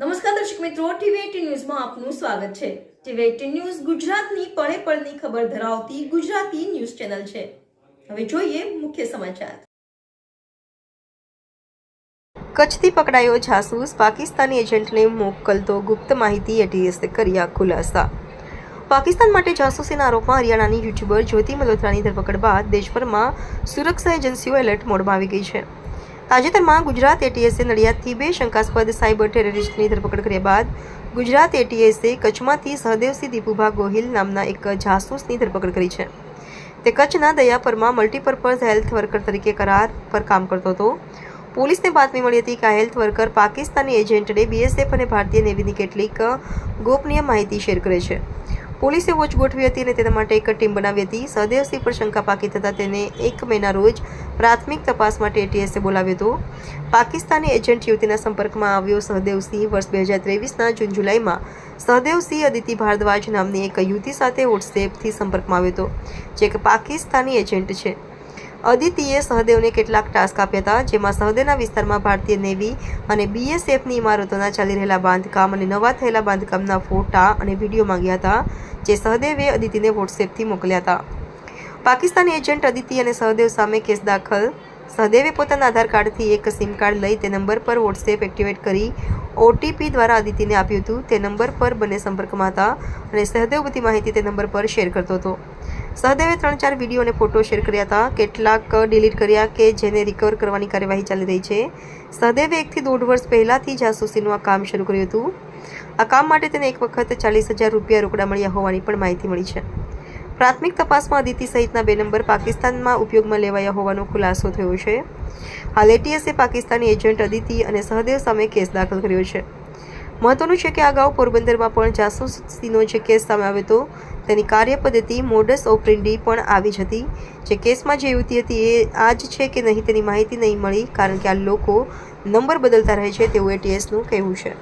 નમસ્કાર દર્શક મિત્રો ટીવી ન્યૂઝમાં આપનું સ્વાગત છે. ટીવી એટીન ન્યૂઝ ગુજરાતની પળે પળની ખબર ધરાવતી ગુજરાતી ન્યૂઝ ચેનલ છે. હવે જોઈએ મુખ્ય સમાચાર. કચ્છથી પકડાયો જાસૂસ પાકિસ્તાની એજન્ટને મોકલતો ગુપ્ત માહિતી એટીએસે કર્યા ખુલાસા. પાકિસ્તાન માટે જાસૂસીના આરોપમાં હરિયાણાની યુટ્યુબર જ્યોતિ મલ્હોત્રાની ધરપકડ બાદ દેશભરમાં સુરક્ષા એજન્સીઓ એલર્ટ મોડમાં આવી ગઈ છે. તાજેતરમાં ગુજરાત એટીએસે નડિયાદથી બે શંકાસ્પદ સાયબર ટેરરિસ્ટની ધરપકડ કર્યા બાદ ગુજરાત એટીએસે કચ્છમાંથી સહદેવસિંહ દીપુભા ગોહિલ નામના એક જાસૂસની ધરપકડ કરી છે. તે કચ્છના દયાપરમાં મલ્ટીપર્પઝ હેલ્થ વર્કર તરીકે કરાર પર કામ કરતો હતો. પોલીસને બાતમી મળી હતી કે આ હેલ્થ વર્કર પાકિસ્તાની એજન્ટને બીએસએફ અને ભારતીય નેવીની કેટલીક ગોપનીય માહિતી શેર કરે છે. પોલીસે વોચ ગોઠવી હતી અને તેના માટે એક ટીમ બનાવી હતી. સહદેવસિંહ પર શંકા પાકી થતાં તેને એક મેના રોજ પ્રાથમિક તપાસ માટે એટીએસે બોલાવ્યો હતો. પાકિસ્તાની એજન્ટ યુવતીના સંપર્કમાં આવ્યો સહદેવસિંહ વર્ષ બે હજાર ત્રેવીસના જૂન જુલાઈમાં. સહદેવસિંહ અદિતિ ભારદ્વાજ નામની એક યુવતી સાથે વોટ્સએપથી સંપર્કમાં આવ્યો હતો, જે એક પાકિસ્તાની એજન્ટ છે. અદિતિએ સહદેવને કેટલાક ટાસ્ક આપ્યા હતા, જેમાં સહદેવના વિસ્તારમાં ભારતીય નેવી અને બીએસએફની ઇમારતોના ચાલી રહેલા બાંધકામ અને નવા થયેલા બાંધકામના ફોટા અને વીડિયો માંગ્યા હતા, જે સહદેવે અદિતિને વોટ્સએપથી મોકલ્યા હતા. પાકિસ્તાની એજન્ટ અદિતિ અને સહદેવ સામે કેસ દાખલ. સહદેવે પોતાના આધાર કાર્ડથી એક સિમ કાર્ડ લઈ તે નંબર પર વોટ્સએપ એક્ટિવેટ કરી ઓટીપી દ્વારા અદિતિને આપ્યું હતું. તે નંબર પર બંને સંપર્કમાં હતા અને સહદેવ બધી માહિતી તે નંબર પર શેર કરતો હતો. સહદેવે ત્રણ ચાર વીડિયો અને ફોટો શેર કર્યા હતા. કેટલાક ડિલીટ કર્યા કે જેને રિકવર કરવાની કાર્યવાહી ચાલી રહી છે. સહદેવે એકથી દોઢ વર્ષ પહેલાંથી જાસૂસીનું આ કામ શરૂ કર્યું હતું. આ કામ માટે તેને એક વખત ચાલીસ હજાર રૂપિયા રોકડા મળ્યા હોવાની પણ માહિતી મળી છે. પ્રાથમિક તપાસમાં અદિતિ સહિતના બે નંબર પાકિસ્તાનમાં ઉપયોગમાં લેવાયા હોવાનો ખુલાસો થયો છે. હાલ એટીએસે પાકિસ્તાની એજન્ટ અદિતિ અને સહદેવ સામે કેસ દાખલ કર્યો છે. મહત્વનું છે કે અગાઉ પોરબંદરમાં પણ જાસૂસીનો જે કેસ સામે આવ્યો હતો, તેની કાર્યપદ્ધતિ મોડસ ઓપરેન્ડી પણ આવી જ હતી. જે કેસમાં જે યુવતી હતી એ આ જ છે કે નહીં તેની માહિતી નહીં મળી, કારણ કે આ લોકો નંબર બદલતા રહે છે તેવું એટીએસનું કહેવું છે.